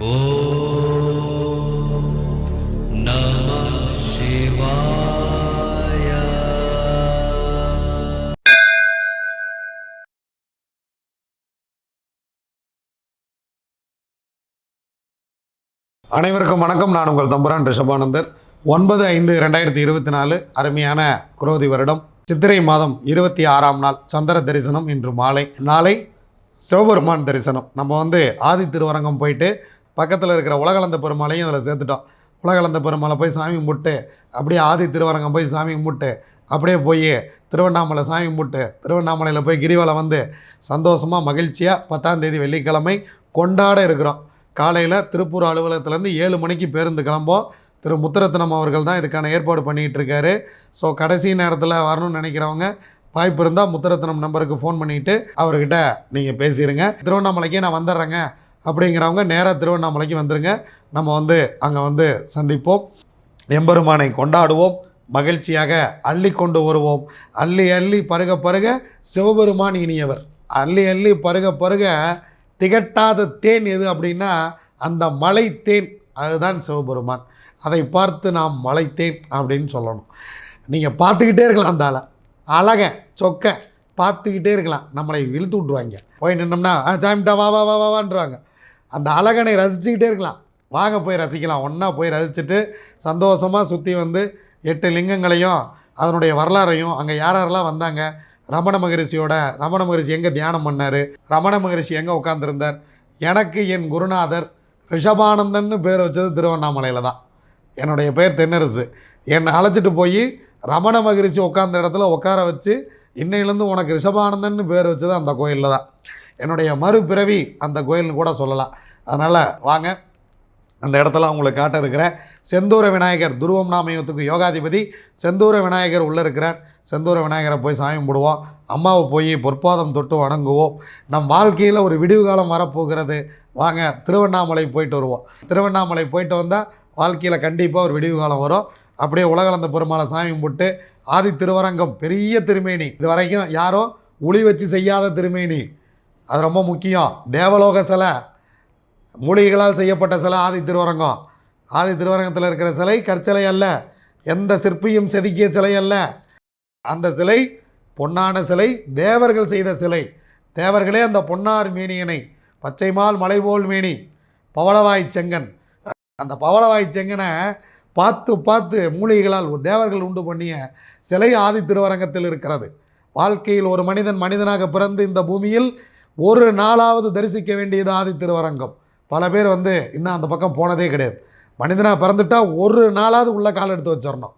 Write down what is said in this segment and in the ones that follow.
அனைவருக்கும் வணக்கம். நான் உங்கள் தம்புரான் ரிஷபானந்தர். ஒன்பது ஐந்து ரெண்டாயிரத்தி இருபத்தி நாலு அருமையான குரோதி வருடம். சித்திரை மாதம் இருபத்தி ஆறாம் நாள் சந்திர தரிசனம் இன்று மாலை. நாளை சிவபெருமான் தரிசனம். நம்ம வந்து ஆதி திருவரங்கம் போயிட்டு பக்கத்தில் இருக்கிற உலகளந்த பெருமாளையும் அதில் சேர்த்துட்டோம். உலகளந்த பெருமாளை போய் சாமி கும்பிட்டு அப்படியே ஆதி திருவரங்கம் போய் சாமி கும்பிட்டு அப்படியே போய் திருவண்ணாமலை சாமி கும்பிட்டு திருவண்ணாமலையில் போய் கிரிவலம் வந்து சந்தோஷமாக மகிழ்ச்சியாக பத்தாம் தேதி வெள்ளிக்கிழமை கொண்டாட இருக்கிறோம். காலையில் திருப்பூர் அலுவலகத்துலேருந்து ஏழு மணிக்கு பேருந்து கிளம்போம். திரு முத்துரத்னம் அவர்கள் தான் இதுக்கான ஏற்பாடு பண்ணிகிட்டு இருக்காரு. ஸோ கடைசி நேரத்தில் வரணும்னு நினைக்கிறவங்க வாய்ப்பு இருந்தால் முத்துரத்னம் நம்பருக்கு ஃபோன் பண்ணிவிட்டு அவர்கிட்ட நீங்கள் பேசிடுங்க திருவண்ணாமலைக்கே நான் வந்துடுறேங்க. அப்படிங்கிறவங்க நேராக திருவண்ணாமலைக்கு வந்துடுங்க நம்ம வந்து அங்கே வந்து சந்திப்போம். எம்பெருமானை கொண்டாடுவோம். மகிழ்ச்சியாக அள்ளி கொண்டு வருவோம். அள்ளி அள்ளி பருக பருக சிவபெருமான் இனியவர். அள்ளி அள்ளி பருக பருக திகட்டாத தேன் எது அப்படின்னா அந்த மலை தேன் அதுதான் சிவபெருமான். அதை பார்த்து நாம் மலைத்தேன் அப்படின்னு சொல்லணும். நீங்கள் பார்த்துக்கிட்டே இருக்கலாம் அந்த ஆளை அழகன் சொக்க பார்த்துக்கிட்டே இருக்கலாம். நம்மளை இழுத்து விட்ருவாங்க போய் நின்னோம்னா ஆ சாமிட்டா வா வா வா வா வான்றாங்க அந்த அழகனை ரசிச்சுக்கிட்டே இருக்கலாம். வாங்க போய் ரசிக்கலாம். ஒன்றா போய் ரசிச்சுட்டு சந்தோஷமாக சுற்றி வந்து எட்டு லிங்கங்களையும் அதனுடைய வரலாறையும் அங்கே யார் யாரெல்லாம் வந்தாங்க? ரமண மகரிஷியோட ரமண மகரிஷி எங்கே தியானம் பண்ணார்? ரமண மகரிஷி எங்கே உட்காந்துருந்தார் எனக்கு என் குருநாதர் ரிஷபானந்தன்னு பேர் வச்சது திருவண்ணாமலையில் தான். என்னுடைய பேர் தென்னரசு. என்னை அழைச்சிட்டு போய் ரமண மகரிஷி உட்காந்த இடத்துல உட்கார வச்சு இன்னையிலேருந்து உனக்கு ரிஷபானந்தன்னு பேர் வச்சது அந்த கோயிலில் தான். என்னுடைய மறுபிறவி அந்த கோயில்னு கூட சொல்லலாம். அதனால் வாங்க அந்த இடத்துல உங்களுக்கு காட்ட இருக்கிறேன். செந்தூர விநாயகர் துருவம் நாமயத்துக்கு யோகாதிபதி. செந்தூர விநாயகர் உள்ளே இருக்கிறார். செந்தூர விநாயகரை போய் சாமி கும்பிடுவோம். அம்மாவை போய் பொற்பாதம் தொட்டு வணங்குவோம். நம் வாழ்க்கையில் ஒரு விடிவு காலம் வரப்போகிறது. வாங்க திருவண்ணாமலை போயிட்டு வருவோம். திருவண்ணாமலை போயிட்டு வந்தால் வாழ்க்கையில் கண்டிப்பாக ஒரு விடிவு காலம் வரும். அப்படியே உலகளந்த பெருமாளை சாமி கும்பிட்டு ஆதி திருவரங்கம் பெரிய திருமேனி. இது வரைக்கும் யாரும் உளி வச்சு செய்யாத திருமேனி. அது ரொம்ப முக்கியம். தேவலோக சிலை மூலிகைகளால் செய்யப்பட்ட சிலை ஆதி திருவரங்கம். ஆதி திருவரங்கத்தில் இருக்கிற சிலை கற்சிலை அல்ல. எந்த சிற்பியும் செதுக்கிய சிலை அல்ல. அந்த சிலை பொன்னான சிலை தேவர்கள் செய்த சிலை. தேவர்களே அந்த பொன்னார் மேனியனை பச்சைமால் மலைபோல் மேனி பவளவாய் செங்கன். அந்த பவளவாய் செங்கனை பார்த்து பார்த்து மூலிகைகளால் தேவர்கள் உண்டு பண்ணிய சிலை ஆதி திருவரங்கத்தில் இருக்கிறது. வாழ்க்கையில் ஒரு மனிதன் மனிதனாக பிறந்து இந்த பூமியில் ஒரு நாளாவது தரிசிக்க வேண்டியது ஆதி திருவரங்கம். பல பேர் வந்து இன்னும் அந்த பக்கம் போனதே கிடையாது. மனிதனாக பிறந்துட்டா ஒரு நாளாவது உள்ளே கால் எடுத்து வச்சிடணும்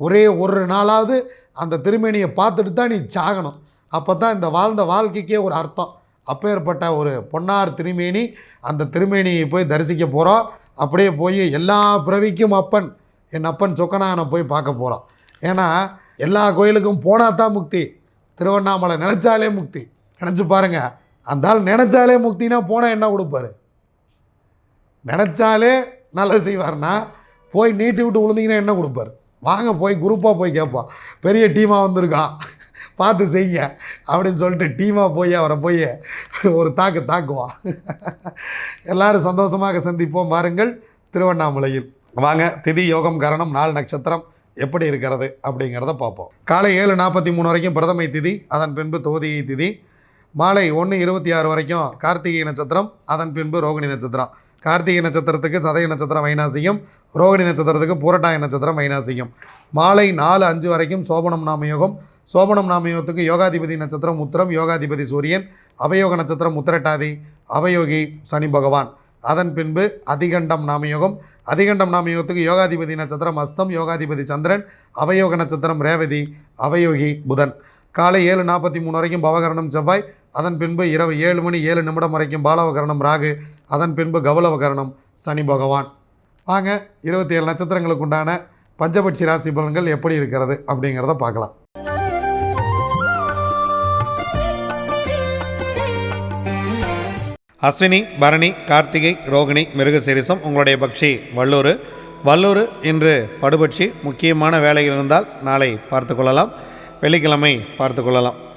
ஒரே ஒரு நாளாவது அந்த திருமேனியை பார்த்துட்டு தான் நீ சாகணும். அப்போ தான் இந்த வாழ்ந்த வாழ்க்கைக்கே ஒரு அர்த்தம். அப்பேற்பட்ட ஒரு பொன்னார் திருமேனி அந்த திருமேனியை போய் தரிசிக்க போகிறோம் அப்படியே போய் எல்லா பிறவிக்கும் அப்பன் என் அப்பன் சொக்கனானை போய் பார்க்க போகிறோம் ஏன்னா எல்லா கோயிலுக்கும் போனால் தான் முக்தி. திருவண்ணாமலை நினச்சாலே முக்தி. நினச்சி பாருங்கள் அந்த ஆள் நினச்சாலே முக்தினா போனால் என்ன கொடுப்பாரு? நினச்சாலே நல்லது செய்வார்னா போய் நீட்டி விட்டு விழுந்தீங்கன்னா என்ன கொடுப்பார்? வாங்க போய் குரூப்பாக போய் கேட்பான். பெரிய டீமாக வந்திருக்கான். பார்த்து செய்யுங்க. அப்படின்னு சொல்லிட்டு டீமாக போய் அவரை போய் ஒரு தாக்கு தாக்குவான். எல்லாரும் சந்தோஷமாக சந்திப்போம். பாருங்கள் திருவண்ணாமலையில். வாங்க திதி யோகம் கரணம் நாலு நட்சத்திரம் எப்படி இருக்கிறது அப்படிங்கிறத பார்ப்போம். காலை ஏழு நாற்பத்தி மூணு வரைக்கும் பிரதமை திதி அதன் பின்பு தோதியை திதி மாலை ஒன்று இருபத்தி ஆறு வரைக்கும் கார்த்திகை நட்சத்திரம் அதன் பின்பு ரோகிணி நட்சத்திரம். கார்த்திகை நட்சத்திரத்துக்கு சதய நட்சத்திரம் வைனாசியும் ரோகிணி நட்சத்திரத்துக்கு பூரட்டாய நட்சத்திரம் வைனாசியும் மாலை நாலு அஞ்சு வரைக்கும் சோபனம் நாமயோகம். சோபனம் நாமயோகத்துக்கு யோகாதிபதி நட்சத்திரம் உத்திரம் யோகாதிபதி சூரியன் அவயோக நட்சத்திரம் உத்திரட்டாதி அவயோகி சனி பகவான். அதன் பின்பு அதிகண்டம் நாமயோகம். அதிகண்டம் நாமயோகத்துக்கு யோகாதிபதி நட்சத்திரம் அஸ்தம் யோகாதிபதி சந்திரன் அவயோக நட்சத்திரம் ரேவதி அவயோகி புதன். காலை ஏழு நாற்பத்தி மூணு வரைக்கும் பவகரணம் செவ்வாய் அதன் பின்பு இரவு ஏழு மணி ஏழு நிமிடம் வரைக்கும் பாலவகரணம் ராகு அதன் பின்பு கௌலவகரணம் சனி பகவான். வாங்க இருபத்தி ஏழு நட்சத்திரங்களுக்கு உண்டான பஞ்சபட்சி ராசி பலன்கள் எப்படி இருக்கிறது அப்படிங்கிறத பார்க்கலாம். அஸ்வினி பரணி கார்த்திகை ரோகிணி மிருகசீரிசம் உங்களுடைய பக்ஷி வல்லூர். வல்லூர் இன்று படுபட்சி முக்கியமான வேலைகள் இருந்தால் நாளை பார்த்து கொள்ளலாம். வெள்ளிக்கிழமை பார்த்து கொள்ளலாம்.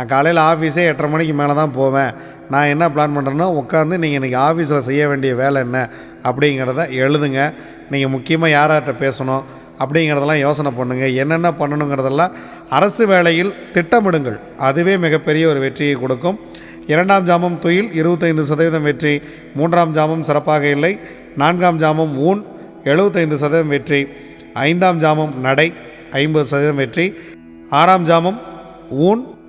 நான் காலையில் ஆஃபீஸே எட்டரை மணிக்கு மேலே தான் போவேன். நான் என்ன பிளான் பண்ணுறேன்னா உட்காந்து நீங்கள் இன்றைக்கி ஆஃபீஸில் செய்ய வேண்டிய வேலை என்ன அப்படிங்கிறத எழுதுங்க. நீங்கள் முக்கியமாக யார்கிட்ட பேசணும் அப்படிங்கிறதெல்லாம் யோசனை பண்ணுங்கள் என்னென்ன பண்ணணுங்கிறதெல்லாம் அரசு வேலையில் திட்டமிடுங்கள். அதுவே மிகப்பெரிய ஒரு வெற்றியை கொடுக்கும். இரண்டாம் ஜாமம் துயில் இருபத்தைந்து சதவீதம் வெற்றி. மூன்றாம் ஜாமம் சிறப்பாக இல்லை. நான்காம் ஜாமம் ஊன் எழுபத்தைந்து சதவீதம் வெற்றி. ஐந்தாம் ஜாமம் நடை ஐம்பது சதவீதம் வெற்றி. ஆறாம் ஜாமம் ஊன்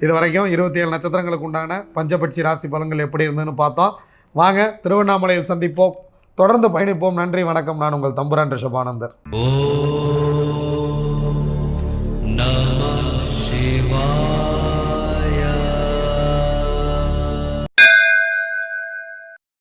இது வரைக்கும் இருபத்தி ஏழு நட்சத்திரங்களுக்கு உண்டான பஞ்சபட்சி ராசி பலன்கள் எப்படி இருந்ததுன்னு பார்த்தோம். வாங்க திருவண்ணாமலையில் சந்திப்போம். தொடர்ந்து பயணிப்போம். நன்றி வணக்கம். நான் உங்கள் தம்புரான் ரிஷபானந்தர் ஓ